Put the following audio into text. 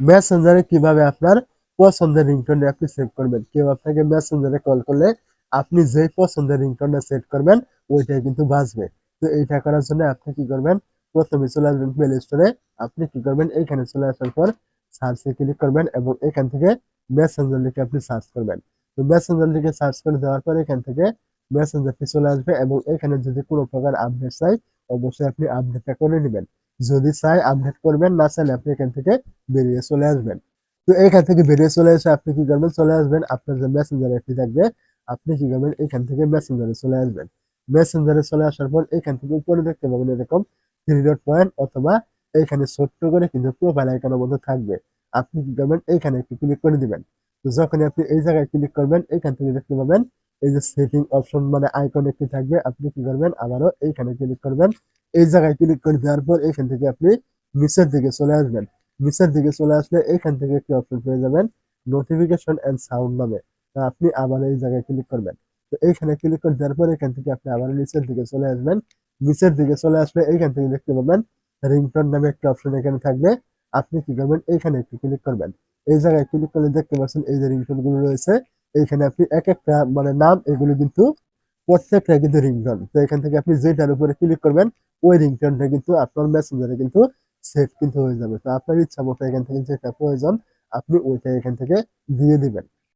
মেসেঞ্জারে কীভাবে আপনার পছন্দের রিংটোনটা আপনি সেভ করবেন? কেউ আপনাকে মেসেঞ্জারে কল করলে আপনি যে পছন্দের রিংটোনটা সেট করবেন, ওইটাই কিন্তু বাজবে। তো এইটা করার জন্য আপনি কি করবেন? প্রথমে চলে আসবেন প্লে স্টোরে আপনি কি করবেন? এইখানে চলে আসার পর সার্চে ক্লিক করবেন এবং এখান থেকে মেসেঞ্জার লিখে আপনি সার্চ করবেন। তো মেসেঞ্জার লিখে সার্চ করে দেওয়ার পর এখান থেকে মেসেঞ্জারটি চলে আসবে এবং এখানে যদি কোনো প্রকার আপডেট চাই, অবশ্যই আপনি আপডেটটা করে নেবেন। যদি চাই আপডেট করবেন, না চাইলে আপনি এখান থেকে বেরিয়ে চলে আসবেন। তো এখান থেকে বেরিয়ে চলে এসে আপনি কি করবেন? চলে আসবেন, আপনার যে মেসেঞ্জার অ্যাপটি থাকবে, আপনি কি করবেন? এখান থেকে মেসেঞ্জারে চলে আসবেন। মেসেঞ্জারে চলে আসার পর এখান থেকে উপরে দেখতে পাবেন এরকম থ্রি ডট পয়েন্ট অথবা এখানে ছোট্ট করে কিন্তু প্রোফাইল আইকনের মধ্যে থাকবে। আপনি কি করবেন? এইখানে একটু ক্লিক করে দিবেন। তো যখন আপনি এই জায়গায় ক্লিক করবেন, এখান থেকে দেখতে পাবেন এই যে সেটিং অপশন মানে আইকন একটি থাকবে, আপনি কি করবেন? আবারও এইখানে ক্লিক করবেন। এই জায়গায় ক্লিক করে দেওয়ার পর এখান থেকে আপনি নিচের দিকে চলে আসবেন। নিচের দিকে চলে আসলে এখান থেকে একটি অপশন পেয়ে যাবেন নোটিফিকেশন এন্ড সাউন্ড নামে। আপনি আবার এই জায়গায় ক্লিক করবেন। তো এইখানে ক্লিক করে দেওয়ার পর এখান থেকে আপনি আবার নিচের দিকে চলে আসবেন। নিচের দিকে চলে আসলে এইখান থেকে দেখতে পাবেন রিংটোন নামে একটা অপশন এখানে থাকবে। আপনি কি করবেন? এইখানে একটু ক্লিক করবেন। এই জায়গায় ক্লিক করলে দেখতে পাচ্ছেন এই যে রিংটোনগুলো রয়েছে এইখানে আপনি এক একটা মানে নাম, এগুলো কিন্তু প্রত্যেকটা কিন্তু রিংটন তো এখান থেকে আপনি যেটার উপরে ক্লিক করবেন, ওই রিংটনটা কিন্তু আপনার মেসেঞ্জারে কিন্তু সেভ কিন্তু হয়ে যাবে। তো আপনার ইচ্ছা মতো এখান থেকে যেটা প্রয়োজন, আপনি ওইটা এখান থেকে দিয়ে দিবেন।